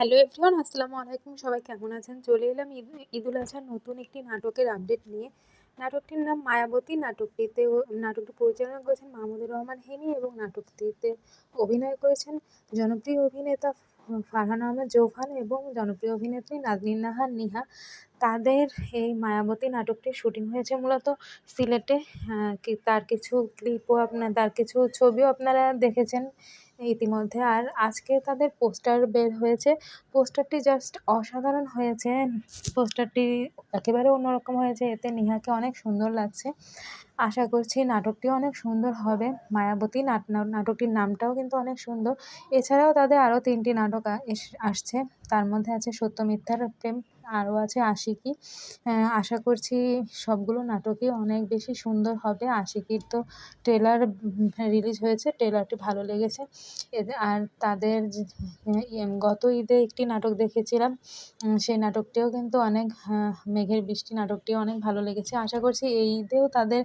Hello everyone আসসালামু আলাইকুম। সবাই কেমন আছেন? চলে এলাম ঈদ, ঈদুল আজহার নতুন একটি নাটকের আপডেট নিয়ে। নাটকটির নাম মায়াবতী। নাটকটিতে নাটকটি পরিচালনা করেছেন মাহমুদুর রহমান হেমি এবং নাটকটিতে অভিনয় করেছেন জনপ্রিয় অভিনেতা ফারহান আহমেদ জৌফান এবং জনপ্রিয় অভিনেত্রী নাজনীন নাহার নিহা। তাদের এই মায়াবতী নাটকটির শুটিং হয়েছে মূলত সিলেটে। তার কিছু ক্লিপও আপনার, তার কিছু ছবিও আপনারা দেখেছেন। ইতিমধ্যে। আর আজকে তাদের পোস্টার বের হয়েছে। পোস্টারটি জাস্ট অসাধারণ হয়েছে। পোস্টারটি একেবারে অন্যরকম হয়েছে। এতে নেহাকে অনেক সুন্দর লাগছে। আশা করছি নাটকটি অনেক সুন্দর হবে। মায়াবতী নাট নাটকটির নামটাও কিন্তু অনেক সুন্দর। এছাড়াও তাদের আরও তিনটি নাটক আসছে। তার মধ্যে আছে সত্য মিথ্যার প্রেম, আরও আছে আশিকি। আশা করছি সবগুলো নাটকই অনেক বেশি সুন্দর হবে। আশিকির তো ট্রেলার রিলিজ হয়েছে, ট্রেলারটি ভালো লেগেছে। আর তাদের গত ঈদে একটি নাটক দেখেছিলাম। সেই নাটকটিও কিন্তু অনেক মেঘের বৃষ্টি নাটকটিও অনেক ভালো লেগেছে। আশা করছি এই ঈদেও তাদের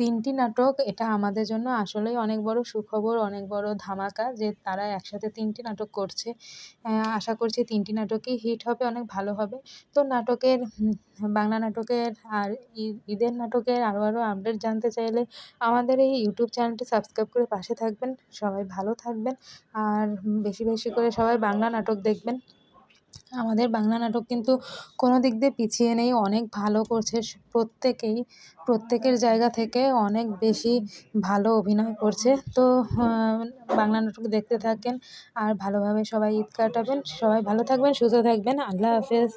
তিনটি নাটক, এটা আমাদের জন্য আসলেই অনেক বড় সুখবর, অনেক বড় ধামাকা যে তারা একসাথে তিনটি নাটক করছে। আশা করছি তিনটি নাটকই হিট হবে, অনেক ভালো হবে। তো নাটকের বাংলা নাটকের আর ঈদের নাটকের আরও আরও আপডেট জানতে চাইলে আমাদের এই ইউটিউব চ্যানেলটি সাবস্ক্রাইব করে পাশে থাকবেন। সবাই ভালো থাকবেন আর বেশি বেশি করে সবাই বাংলা নাটক দেখবেন। আমাদের বাংলা নাটক কিন্তু কোনো দিক দিয়ে পিছিয়ে নেই, অনেক ভালো করছে প্রত্যেকেই, প্রত্যেকের জায়গা থেকে অনেক বেশি ভালো অভিনয় করছে। তো বাংলা নাটক দেখতে থাকেন আর ভালোভাবে সবাই ঈদ কাটাবেন। সবাই ভালো থাকবেন, সুস্থ থাকবেন। আল্লাহ হাফেজ।